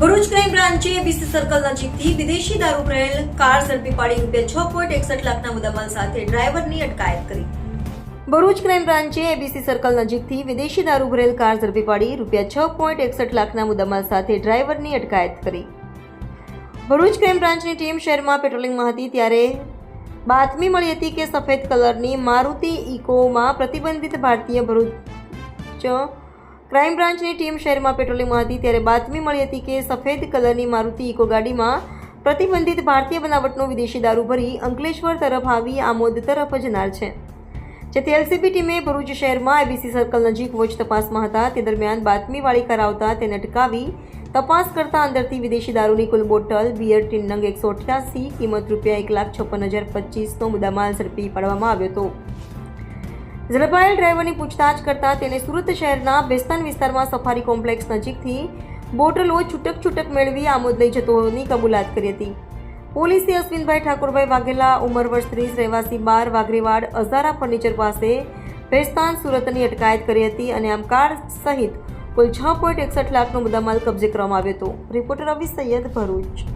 Bharuch crime બ્રાન્ચે BC circle નજીકથી વિદેશી દારૂ ભરેલ કાર ઝડપી પાડી રૂપિયા છ પોઈન્ટ એકસઠ લાખના મુદ્દામાલ સાથે ડ્રાઈવરની અટકાયત કરી. ભરૂચ ક્રાઇમ બ્રાન્ચે એબીસી સર્કલ નજીકથી વિદેશી દારૂ ભરેલ કાર ઝડપી પાડી રૂપિયા છ પોઈન્ટ એકસઠ લાખના મુદ્દામાલ સાથે ડ્રાઈવરની અટકાયત કરી. ભરૂચ ક્રાઇમ બ્રાન્ચની ટીમ શહેરમાં પેટ્રોલિંગમાં હતી ત્યારે બાતમી મળી હતી કે સફેદ કલરની મારુતિ ઇકોમાં પ્રતિબંધિત ભારતીય ભરૂચ ક્રાઇમ બ્રાન્ચની ટીમ શહેરમાં પેટ્રોલિંગમાં હતી, ત્યારે બાતમી મળી હતી કે સફેદ કલરની મારુતિ ઇકો ગાડીમાં પ્રતિબંધિત ભારતીય બનાવટનો વિદેશી દારૂ ભરી અંકલેશ્વર તરફ આવી, આમોદ તરફ જનાર છે. જેથી એલસીબી ટીમે ભરૂચ શહેરમાં એબીસી સર્કલ નજીક વોચ તપાસમાં હતા. તે દરમિયાન બાતમીવાળી કરાવતા તેને અટકાવી તપાસ કરતા અંદરથી વિદેશી દારૂની કુલ બોટલ, બિયર, ટીન નંગ એકસો અઠ્યાસી, કિંમત રૂપિયા એક લાખ છપ્પન હજાર પચીસનો મુદ્દામાલ ઝડપી પાડવામાં આવ્યો હતો. ઝડપાયેલ ડ્રાઈવરની પૂછતાછ કરતા તેને સુરત શહેરના બેસ્તાન વિસ્તારમાં સફારી કોમ્પ્લેક્સ નજીકથી બોટલો છૂટક છૂટક મેળવી આમોદ લઈ જતોની કબૂલાત કરી હતી. પોલીસે અશ્વિનભાઈ ઠાકોરભાઈ વાઘેલા, ઉંમર વર્ષ ત્રીસ, રહેવાસી બાર, વાઘરેવાડ, અઝારા ફર્નિચર પાસે ભેસ્તાન સુરતની અટકાયત કરી હતી અને આમ કાર સહિત કુલ છ પોઈન્ટ એકસઠ લાખનો મુદ્દામાલ કબજે કરવામાં આવ્યો હતો. રિપોર્ટર રવિ સૈયદ ભરૂચ.